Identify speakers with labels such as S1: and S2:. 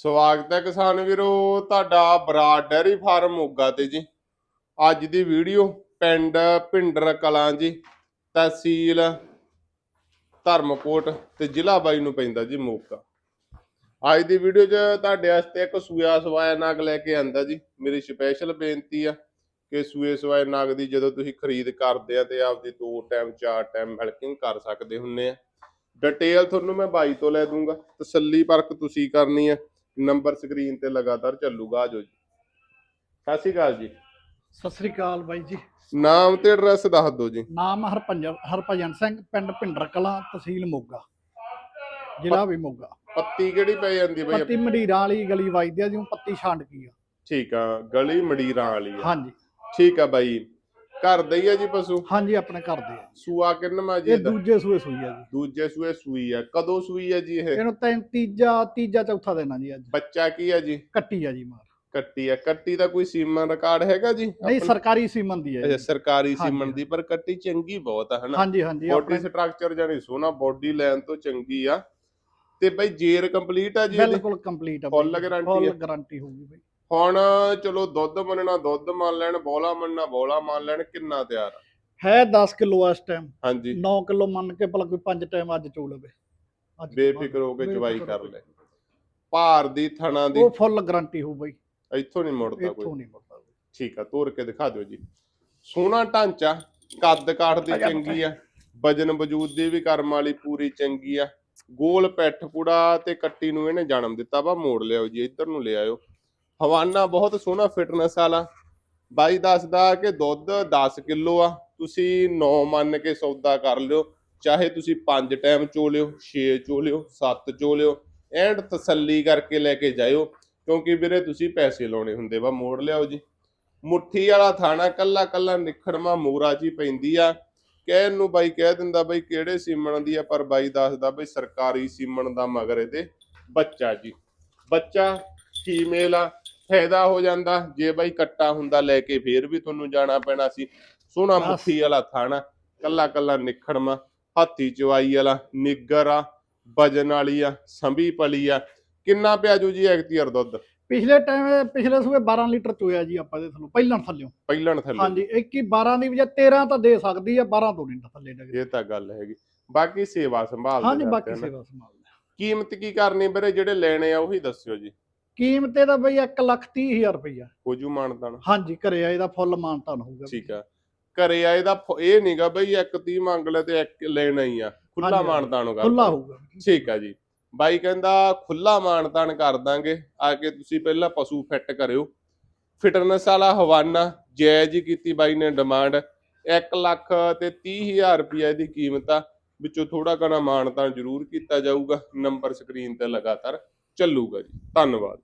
S1: ਸਵਾਗਤ ਹੈ ਕਿਸਾਨ ਵੀਰੋ, ਤੁਹਾਡਾ ਬਰਾਡ ਡੈਰੀ ਫਾਰਮ ਮੋਗਾ ਤੇ ਜੀ। ਅੱਜ ਦੀ ਵੀਡੀਓ ਪਿੰਡ ਭਿੰਡਰ ਕਲਾਂ ਜੀ, ਤਹਿਸੀਲ ਧਰਮਕੋਟ ਤੇ ਜ਼ਿਲ੍ਹਾ ਬਾਈ ਨੂੰ ਪੈਂਦਾ ਜੀ ਮੋਗਾ। ਅੱਜ ਦੀ ਵੀਡੀਓ 'ਚ ਤੁਹਾਡੇ ਵਾਸਤੇ ਇੱਕ ਸੂਆ ਸਵਾਇਆ ਨਾਗ ਲੈ ਕੇ ਆਂਦਾ ਜੀ। ਮੇਰੀ ਸਪੈਸ਼ਲ ਬੇਨਤੀ ਆ ਕਿ ਸੂਏ ਸਵਾਏ ਨਾਗ ਦੀ ਜਦੋਂ ਤੁਸੀਂ ਖਰੀਦ ਕਰਦੇ ਆ ਤੇ ਆਪਦੀ ਦੋ ਟਾਈਮ, ਚਾਰ ਟਾਈਮ ਮਿਲਕਿੰਗ ਕਰ ਸਕਦੇ ਹੁੰਨੇ ਆ। ਡਿਟੇਲ ਤੁਹਾਨੂੰ ਮੈਂ ਬਾਈ ਤੋਂ ਲੈ ਦੂੰਗਾ। ਤਸੱਲੀ ਪਰਖ ਤੁਸੀਂ ਕਰਨੀ ਆ। ਨੰਬਰ ਸਕਰੀਨ ਤੇ ਲਗਾਤਾਰ ਚੱਲੂਗਾ ਆਜੋ ਜੀ। ਸਤਿ ਸ਼੍ਰੀ ਅਕਾਲ ਜੀ।
S2: ਸਤਿ ਸ੍ਰੀ ਅਕਾਲ ਬਾਈ ਜੀ।
S1: ਨਾਮ ਤੇ ਐਡਰੈਸ ਦੱਸ ਦਿਓ ਜੀ।
S2: ਨਾਮ ਹਰਪੰਜਰ ਹਰਭਜਨ ਸਿੰਘ ਪਿੰਡ ਭਿੰਡਰ ਕਲਾਂ ਤਹਿਸੀਲ ਮੋਗਾ। ਜ਼ਿਲ੍ਹਾ ਵੀ ਮੋਗਾ।
S1: ਪੱਤੀ ਕਿਹੜੀ ਪੈ ਜਾਂਦੀ ਬਈ
S2: ਪੱਤੀ ਮਡੀਰਾਂ ਵਾਲੀ ਗਲੀ ਵੱਜਦੀ ਆ ਜਿਉਂ ਪੱਤੀ ਛੰਡ ਕੀ ਆ।
S1: ਠੀਕ ਆ ਗਲੀ ਮਡੀਰਾਂ ਵਾਲੀ ਆ।
S2: ਹਾਂਜੀ।
S1: ਠੀਕ ਆ ਬਾਈ। ਘਰ ਦਾ ਹੀ ਆ ਜੀ ਪਸ਼ੂ?
S2: ਹਾਂਜੀ ਆਪਣੇ ਘਰ ਦੇ ਆ
S1: ਸੂਆ ਕਿੰਨਵਾ ਜੀ
S2: ਇਹ
S1: ਇਹਦਾ?
S2: ਦੂਜੇ ਸੂਏ ਸੂਈ ਆ ਜੀ।
S1: ਦੂਜੇ ਸੂਏ ਸੂਈ ਆ। ਕਦੋਂ ਸੂਈ ਆ ਜੀ ਇਹ?
S2: ਇਹਨੂੰ ਤਿੰਨ ਤੀਜਾ ਤੀਜਾ ਚੌਥਾ ਦੇਣਾ ਜੀ ਅੱਜ।
S1: ਬੱਚਾ ਕੀ ਆ ਜੀ?
S2: ਕੱਟੀ ਆ ਜੀ ਮਾਰ।
S1: ਕੱਟੀ ਆ। ਕੱਟੀ ਦਾ ਕੋਈ ਸੀਮਨ ਰਿਕਾਰਡ ਹੈਗਾ ਜੀ?
S2: ਨਹੀਂ
S1: ਆਪਣਾ?
S2: ਸਰਕਾਰੀ ਸੀਮਨ ਦੀ ਹੈ
S1: ਅੱਛਾ
S2: ਜੀ।
S1: ਸਰਕਾਰੀ
S2: ਹਾਂਜੀ।
S1: ਸੀਮਨ ਦੀ ਪਰ ਕੱਟੀ ਚੰਗੀ ਬਹੁਤ ਆ ਹਨਾ?
S2: ਹਾਂਜੀ ਹਾਂਜੀ
S1: ਬੋਡੀ
S2: ਆਪਣੇ
S1: ਸਟਰਕਚਰ ਜਾਨੀ ਸੋਨਾ ਬੋਡੀ ਲੈਣ ਤੋਂ ਚੰਗੀ ਆ। ਤੇ ਬਈ ਜੇਰ ਕੰਪਲੀਟ ਆ ਜੀ ਇਹਦੀ?
S2: ਬਿਲਕੁਲ ਕੰਪਲੀਟ ਆ
S1: Full guarantee
S2: ਫੁੱਲ
S1: ਆ?
S2: ਗਾਰੰਟੀ ਹੋਊਗੀ ਬਾਈ।
S1: ਹੁਣ ਚਲੋ ਦੁੱਧ ਮੰਨਣਾ ਦੁੱਧ ਮੰਨ ਲੈਣ ਬੋਲਾ ਮੰਨਣਾ ਬੋਲਾ ਮੰਨ ਲੈਣ ਕਿੰਨਾ ਤਿਆਰ ਆ?
S2: ਹੈ 10 ਕਿਲੋ ਇਸ ਟਾਈਮ
S1: ਹਾਂਜੀ।
S2: 9 ਕਿਲੋ ਮੰਨ ਕੇ ਭਲਾ ਕੋਈ 5 ਟਾਈਮ ਅੱਜ ਚੋ ਲਵੇ। ਅੱਜ
S1: ਬੇਫਿਕਰ ਹੋ ਕੇ ਚਵਾਈ ਕਰ
S2: ਹੋ।
S1: ਲੈ। ਭਾਰ ਦੀ ਥਣਾ ਦੀ।
S2: ਉਹ ਫੁੱਲ ਗਾਰੰਟੀ ਹੋਊ ਬਾਈ।
S1: ਇੱਥੋਂ ਨਹੀਂ ਮੁੜਦਾ
S2: ਇੱਥੋਂ
S1: ਕੋਈ
S2: ਨਹੀਂ ਮੁੜਦਾ।
S1: ਠੀਕ ਆ ਤੋਰ ਕੇ ਦਿਖਾ ਦਿਓ ਜੀ। ਸੋਹਣਾ ਢਾਂਚਾ ਕੱਦ ਕਾਠ ਦੀ ਚੰਗੀ ਆ। ਵਜਨ ਵਜੂਦ ਦੀ ਵੀ ਕਰਮ ਵਾਲੀ ਪੂਰੀ ਚੰਗੀ ਆ। ਗੋਲ ਪੈਠ ਪੁੜਾ ਤੇ ਕੱਟੀ ਨੂੰ ਇਹਨੇ ਜਨਮ ਦਿੱਤਾ ਵਾ ਮੋੜ ਲਿਆਓ ਜੀ ਇੱਧਰ ਨੂੰ ਲੈ ਆਇਓ। ਹਵਾਨਾ ਬਹੁਤ ਸੋਹਣਾ ਫਿਟਨੈਸ ਵਾਲਾ। ਬਾਈ ਦੱਸਦਾ ਕਿ ਦੁੱਧ 10 ਕਿਲੋ ਆ। ਤੁਸੀਂ 9 ਮੰਨ ਕੇ ਸੌਦਾ ਕਰ ਲਿਓ। ਚਾਹੇ ਤੁਸੀਂ 5 ਟਾਈਮ ਚੋ ਲਿਓ 6 ਚੋ ਲਿਓ 7 ਚੋ ਲਿਓ ਐਂਡ ਤਸੱਲੀ ਕਰਕੇ ਲੈ ਕੇ ਜਾਇਓ। ਕਿਉਂਕਿ ਵੀਰੇ ਤੁਸੀਂ ਪੈਸੇ ਲਾਉਣੇ ਹੁੰਦੇ ਵਾ, ਮੋੜ ਲਿਆਓ ਜੀ। ਮੁੱਠੀ ਵਾਲਾ ਥਾਣਾ ਕੱਲਾ ਕੱਲਾ ਨਿਖੜਮਾ ਮੋਰਾ ਜੀ ਪੈਂਦੀ ਆ। ਕਹਿਣ ਨੂੰ ਬਾਈ ਕਹਿ ਦਿੰਦਾ ਬਾਈ ਕਿਹੜੇ ਸੀਮਣ ਦੀ ਆ, ਪਰ ਬਾਈ ਦੱਸਦਾ ਬਈ ਸਰਕਾਰੀ ਸੀਮਣ ਦਾ ਮਗਰ ਇਹਦੇ ਬੱਚਾ ਜੀ। ਬੱਚਾ ਫੀਮੇਲ ਆ। ਫਾਇਦਾ ਹੋ ਜਾਂਦਾ। ਜੇ ਬਾਈ ਕੱਟਾ ਹੁੰਦਾ ਲੈ ਕੇ ਫੇਰ ਵੀ ਤੁਹਾਨੂੰ ਜਾਣਾ ਪੈਣਾ ਸੀ। ਸੋਹਣਾ। ਮੁੱਠੀ ਵਾਲਾ ਥਾਣਾ ਕੱਲਾ ਕੱਲਾ ਨਿਖੜਮਾ ਹਾਥੀ ਚਵਾਈ ਵਾਲਾ ਨਿੱਗਰ ਆ ਵਜਨ ਵਾਲੀ ਆ ਸੰਭੀ ਪਲੀ ਆ। ਕਿੰਨਾ ਪਿਆਜੂ ਜੀ ਐਕਟੀਅਰ ਦੁੱਧ?
S2: ਪਿਛਲੇ ਟਾਈਮ ਪਿਛਲੇ ਸੂਏ 12 ਲੀਟਰ ਚੋਇਆ ਜੀ ਆਪਾਂ ਦੇ ਥੱਲੋਂ ਪਹਿਲਾਂ ਥੱਲਿਓ।
S1: ਪਹਿਲਣ ਥੱਲੇ।
S2: ਹਾਂਜੀ 21 12 ਦੀ ਵਜਾ 13 ਤਾਂ ਦੇ ਸਕਦੀ ਆ 12 ਤੋਂ ਨਹੀਂ ਥੱਲੇ ਡਗੇ
S1: ਇਹ ਤਾਂ ਗੱਲ ਹੈਗੀ। ਬਾਕੀ ਸੇਵਾ ਸੰਭਾਲ
S2: ਹਾਂਜੀ ਬਾਕੀ ਸੇਵਾ ਸੰਭਾਲ
S1: ਕੀਮਤ ਕੀ ਕਰਨੀ ਵੀਰੇ ਜਿਹੜੇ ਲੈਣੇ ਆ ਉਹੀ ਦੱਸਿਓ ਜੀ।
S2: ਕੀਮਤ ਇਹਦਾ ਬਈ 1 ਲੱਖ 30 ਹਜ਼ਾਰ ਰੁਪਈਆ
S1: ਕੋਜੂ ਮਾਨਦਾਨ
S2: ਹਾਂਜੀ ਘਰੇ ਆ ਇਹਦਾ ਫੁੱਲ ਮਾਨਤਾਨ ਹੋਊਗਾ
S1: ਠੀਕ ਆ। ਘਰੇ ਆ ਇਹਦਾ ਫ- ਇਹ ਨਹੀਂਗਾ ਬਈ ਇੱਕ 30 ਮੰਗ ਲੈ ਤੇ ਇੱਕ ਲੈਣਾ ਹੀ ਆ। ਖੁੱਲਾ
S2: ਹਾਂਜੀ।
S1: ਮਾਨਦਾਨ ਹੋਗਾ
S2: ਖੁੱਲਾ ਹੋਊਗਾ।
S1: ਠੀਕ ਆ ਜੀ। ਬਾਈ ਕਹਿੰਦਾ ਖੁੱਲਾ ਮਾਨਦਾਨ ਕਰ ਦਾਂਗੇ। ਆ ਕੇ ਤੁਸੀਂ ਪਹਿਲਾਂ ਪਸ਼ੂ ਫਿੱਟ ਕਰਿਓ। ਫਿਟਨੈਸ ਵਾਲਾ ਹਵਾਨਾ ਜਾਇਜ਼ ਹੀ ਕੀਤੀ ਬਾਈ ਨੇ ਡਿਮਾਂਡ 1 ਲੱਖ ਤੇ 30000 ਰੁਪਏ ਦੀ ਕੀਮਤ ਆ। ਵਿੱਚੋਂ ਥੋੜਾ ਘਣਾ ਮਾਨਦਾਨ ਜ਼ਰੂਰ ਕੀਤਾ ਜਾਊਗਾ। ਨੰਬਰ ਸਕਰੀਨ ਤੇ ਲਗਾਤਾਰ। ਚੱਲੂਗਾ ਜੀ। ਧੰਨਵਾਦ।